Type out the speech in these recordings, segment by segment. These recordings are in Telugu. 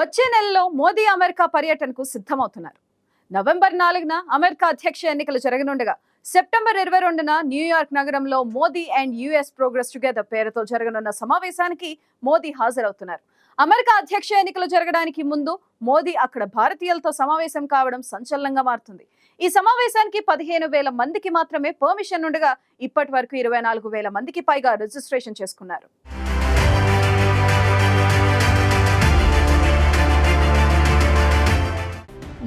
వచ్చే నెలలో మోదీ అమెరికా పర్యటనకు సిద్ధమవుతున్నారు. నవంబర్ నాలుగున అమెరికా అధ్యక్ష ఎన్నికలు జరగనుండగా సెప్టెంబర్ ఇరవై రెండున న్యూయార్క్ నగరంలో Modi and US progress together పేరుతో జరగనున్న సమావేశానికి మోదీ హాజరవుతున్నారు. అమెరికా అధ్యక్ష ఎన్నికలు జరగడానికి ముందు మోదీ అక్కడ భారతీయులతో సమావేశం కావడం సంచలనంగా మారుతుంది. ఈ సమావేశానికి పదిహేను వేల మందికి మాత్రమే పర్మిషన్ ఉండగా ఇప్పటి వరకు ఇరవై నాలుగు వేల మందికి పైగా రిజిస్ట్రేషన్ చేసుకున్నారు.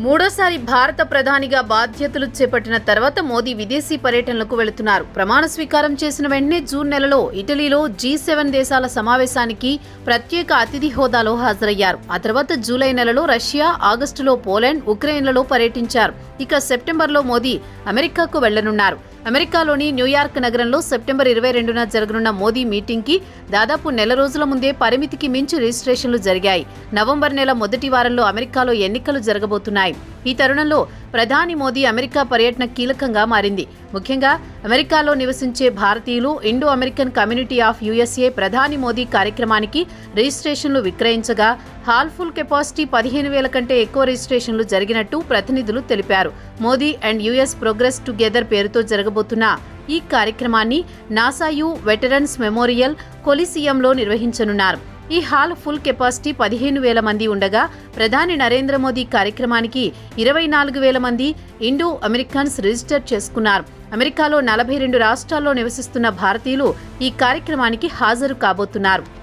మూడోసారి భారత ప్రధానిగా బాధ్యతలు చేపట్టిన తర్వాత మోదీ విదేశీ పర్యటనలకు వెళుతున్నారు. ప్రమాణ స్వీకారం చేసిన వెంటనే జూన్ నెలలో ఇటలీలో జీ సెవెన్ దేశాల సమావేశానికి ప్రత్యేక అతిథి హోదాలో హాజరయ్యారు. ఆ తర్వాత జూలై నెలలో రష్యా ఆగస్టులో పోలాండ్ ఉక్రెయిన్లలో పర్యటించారు. ఇక సెప్టెంబర్లో మోదీ అమెరికాకు వెళ్ళనున్నారు. అమెరికాలోని న్యూయార్క్ నగరంలో సెప్టెంబర్ ఇరవై రెండున జరగనున్న మోదీ మీటింగ్కి దాదాపు నెల రోజుల ముందే పరిమితికి మించి రిజిస్ట్రేషన్లు జరిగాయి. నవంబర్ నెల మొదటి వారంలో అమెరికాలో ఎన్నికలు జరగబోతున్నాయి. ఈ తరుణంలో ప్రధాని మోదీ అమెరికా పర్యటన కీలకంగా మారింది. ముఖ్యంగా అమెరికాలో నివసించే భారతీయులు Indo American community of USA ప్రధాని మోదీ కార్యక్రమానికి రిజిస్ట్రేషన్లు విక్రయించగా హాల్ ఫుల్ కెపాసిటీ పదిహేను వేల కంటే ఎక్కువ రిజిస్ట్రేషన్లు జరిగినట్టు ప్రతినిధులు తెలిపారు. Modi and US progress together పేరుతో జరగబోతున్న ఈ కార్యక్రమాన్ని నాసాయు వెటరన్స్ మెమోరియల్ కొలిసియంలో నిర్వహించనున్నారు. ఈ హాల్ ఫుల్ కెపాసిటీ పదిహేను వేల మంది ఉండగా ప్రధాని నరేంద్ర మోదీ కార్యక్రమానికి ఇరవై నాలుగు వేల మంది ఇండో అమెరికన్స్ రిజిస్టర్ చేసుకున్నారు. అమెరికాలో నలభై రెండు రాష్ట్రాల్లో నివసిస్తున్న భారతీయులు ఈ కార్యక్రమానికి హాజరు కాబోతున్నారు.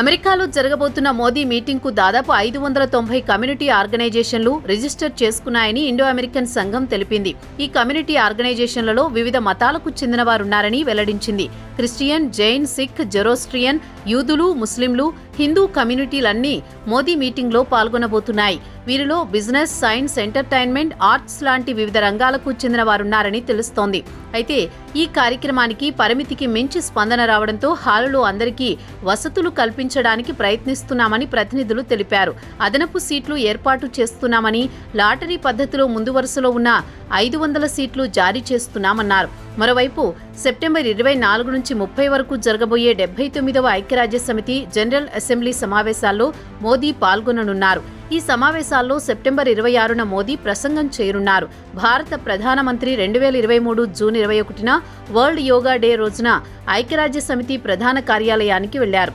అమెరికాలో జరగబోతున్న మోదీ మీటింగ్కు దాదాపు ఐదు వందల తొంభై కమ్యూనిటీ ఆర్గనైజేషన్లు రిజిస్టర్ చేసుకున్నాయని ఇండో అమెరికన్ సంఘం తెలిపింది. ఈ కమ్యూనిటీ ఆర్గనైజేషన్లలో వివిధ మతాలకు చెందిన వారున్నారని వెల్లడించింది. క్రిస్టియన్ జైన్ సిక్ జెరోస్ట్రియన్ యూదులు ముస్లింలు హిందూ కమ్యూనిటీలన్నీ మోదీ మీటింగ్లో పాల్గొనబోతున్నాయి. వీరిలో బిజినెస్ సైన్స్ ఎంటర్టైన్మెంట్ ఆర్ట్స్ లాంటి వివిధ రంగాలకు చెందిన వారున్నారని తెలుస్తోంది. అయితే ఈ కార్యక్రమానికి పరిమితికి మించి స్పందన రావడంతో హాలులో అందరికీ వసతులు కల్పించడానికి ప్రయత్నిస్తున్నామని ప్రతినిధులు తెలిపారు. అదనపు సీట్లు ఏర్పాటు చేస్తున్నామని లాటరీ పద్ధతిలో ముందు వరుసలో ఉన్న ఐదు వందల సీట్లు జారీ చేస్తున్నామన్నారు. మరోవైపు సెప్టెంబర్ ఇరవై నాలుగు నుంచి ముప్పై వరకు జరగబోయే డెబ్బై తొమ్మిదవ ఐక్యరాజ్య సమితి జనరల్ అసెంబ్లీ సమావేశాల్లో మోదీ పాల్గొననున్నారు. ఈ సమావేశాల్లో సెప్టెంబర్ ఇరవై ఆరున మోదీ ప్రసంగం చేరున్నారు. భారత ప్రధానమంత్రి రెండు వేల ఇరవై మూడు జూన్ ఇరవై ఒకటిన వరల్డ్ యోగా డే రోజున ఐక్యరాజ్య సమితి ప్రధాన కార్యాలయానికి వెళ్ళారు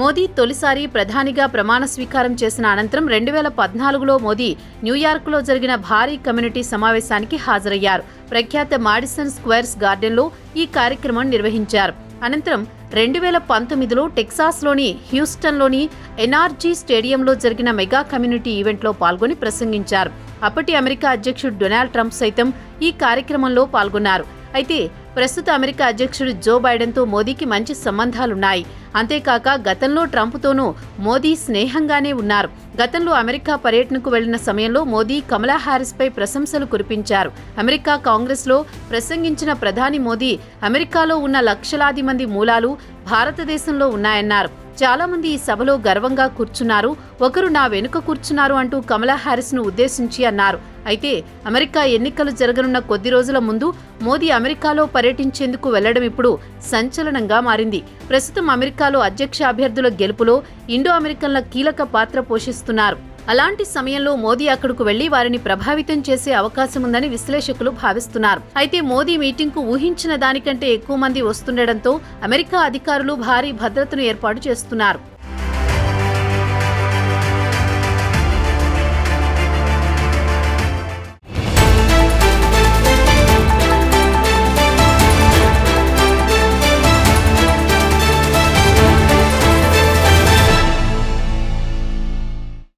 మోదీ తొలిసారి ప్రధానిగా ప్రమాణ స్వీకారం చేసిన అనంతరం రెండు వేల పద్నాలుగులో మోదీ న్యూయార్క్లో జరిగిన భారీ కమ్యూనిటీ సమావేశానికి హాజరయ్యారు. ప్రఖ్యాత మాడిసన్ స్క్వేర్స్ గార్డెన్లో ఈ కార్యక్రమం నిర్వహించారు. అనంతరం రెండు వేల పంతొమ్మిదిలో టెక్సాస్లోని హ్యూస్టన్లోని ఎన్ఆర్జీ స్టేడియంలో జరిగిన మెగా కమ్యూనిటీ ఈవెంట్లో పాల్గొని ప్రసంగించారు. అప్పటి అమెరికా అధ్యక్షుడు డొనాల్డ్ ట్రంప్ సైతం ఈ కార్యక్రమంలో పాల్గొన్నారు. అయితే ప్రస్తుత అమెరికా అధ్యక్షుడు జో బైడెన్తో మోదీకి మంచి సంబంధాలున్నాయి. అంతేకాక గతంలో ట్రంప్తోనూ మోదీ స్నేహంగానే ఉన్నారు. గతంలో అమెరికా పర్యటనకు వెళ్ళిన సమయంలో మోదీ కమలా హారిస్పై ప్రశంసలు కురిపించారు. అమెరికా కాంగ్రెస్లో ప్రసంగించిన ప్రధాని మోదీ అమెరికాలో ఉన్న లక్షలాది మంది మూలాలు భారతదేశంలో ఉన్నాయన్నారు. చాలా మంది ఈ సభలో గర్వంగా కూర్చున్నారు. ఒకరు నా వెనుక కూర్చున్నారు అంటూ కమలా హారిస్ను ఉద్దేశించి అన్నారు. అయితే అమెరికా ఎన్నికలు జరగనున్న కొద్ది రోజుల ముందు మోదీ అమెరికాలో పర్యటించేందుకు వెళ్ళడం ఇప్పుడు సంచలనంగా మారింది. ప్రస్తుతం అమెరికాలో అధ్యక్ష అభ్యర్థుల గెలుపులో ఇండో అమెరికన్ల కీలక పాత్ర పోషిస్తున్నారు. అలాంటి సమయంలో మోదీ అక్కడకు వెళ్ళి వారిని ప్రభావితం చేసే అవకాశం ఉందని విశ్లేషకులు భావిస్తున్నారు. అయితే మోదీ మీటింగ్కు ఊహించిన దానికంటే ఎక్కువ మంది వస్తుండటంతో అమెరికా అధికారులు భారీ భద్రతను ఏర్పాటు చేస్తున్నారు.